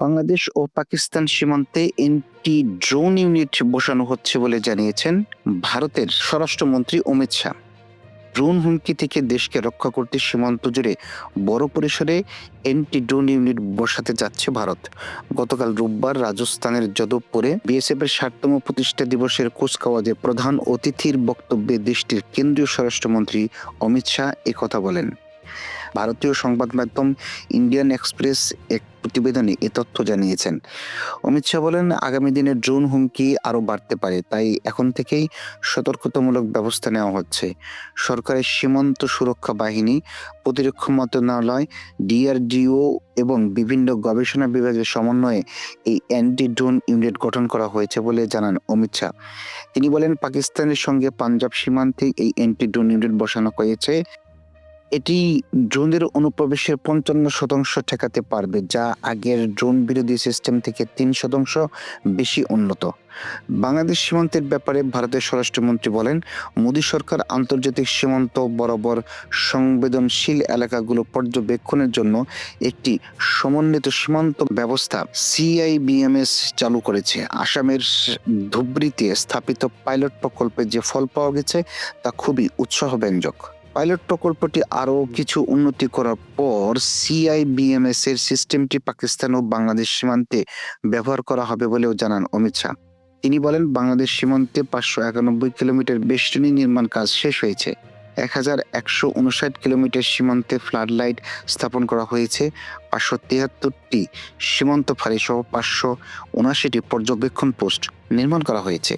বাংলাদেশ ও পাকিস্তান সীমান্তে anti drone unit বসানো হচ্ছে বলে জানিয়েছেন ভারতের স্বরাষ্ট্রমন্ত্রী অমিত শাহ। ড্রোন হুমকি থেকে দেশকে রক্ষা করতে সীমান্ত জুড়ে বড় পরিসরে এন্টি ড্রোন ইউনিট বসাতে যাচ্ছে ভারত। গতকাল রোববার রাজস্থানের যাদবপুরে বিএসএফ এর ষাটতম প্রতিষ্ঠা দিবসের কুচকাওয়াজে প্রধান অতিথির বক্তব্যে দেশটির কেন্দ্রীয় স্বরাষ্ট্রমন্ত্রী অমিত শাহ একথা বলেন। ভারতীয় সংবাদ মাধ্যম ইন্ডিয়ান এক্সপ্রেস এক প্রতিবেদনে এ তথ্য জানিয়েছেন। অমিত শাহ বলেন, আগামী দিনে ড্রোন হুমকি আরও বাড়তে পারে, তাই এখন থেকেই সতর্কতামূলক ব্যবস্থা নেওয়া হচ্ছে। সরকারের সীমান্ত সুরক্ষা বাহিনী, প্রতিরক্ষা মন্ত্রণালয়, ডিআরডিও এবং বিভিন্ন গবেষণা বিভাগের সমন্বয়ে এই অ্যান্টি ড্রোন ইউনিট গঠন করা হয়েছে বলে জানান অমিত শাহ। তিনি বলেন, পাকিস্তানের সঙ্গে পাঞ্জাব সীমান্তে এই অ্যান্টি ড্রোন ইউনিট বসানো হয়েছে। এটি ড্রোনের অনুপ্রবেশের পঞ্চান্ন শতাংশ ঠেকাতে পারবে, যা আগের ড্রোন বিরোধী সিস্টেম থেকে তিন শতাংশ বেশি উন্নত। বাংলাদেশ সীমান্তের ব্যাপারে ভারতের স্বরাষ্ট্রমন্ত্রী বলেন, মোদী সরকার আন্তর্জাতিক সীমান্ত বরাবর সংবেদনশীল এলাকাগুলো পর্যবেক্ষণের জন্য একটি সমন্বিত সীমান্ত ব্যবস্থা সিআইবিএমএস চালু করেছে। আসামের ধুবড়িতে স্থাপিত পাইলট প্রকল্পে যে ফল পাওয়া গেছে, তা খুবই উৎসাহব্যঞ্জক। পাইলট প্রকল্পটি আরও কিছু উন্নতি করার পর সিআইবিএমএস এর সিস্টেমটি পাকিস্তান ও বাংলাদেশ সীমান্তে ব্যবহার করা হবে বলেও জানান অমিত শাহ। তিনি বলেন, বাংলাদেশ সীমান্তে পাঁচশো একানব্বই কিলোমিটার বেষ্টনী নির্মাণ কাজ শেষ হয়েছে। এক হাজার একশো উনষাট কিলোমিটার সীমান্তে ফ্লাড লাইট স্থাপন করা হয়েছে। পাঁচশো তিয়াত্তরটি সীমান্ত ফাঁড়ি সহ পাঁচশো উনাশিটি পর্যবেক্ষণ পোস্ট নির্মাণ করা হয়েছে।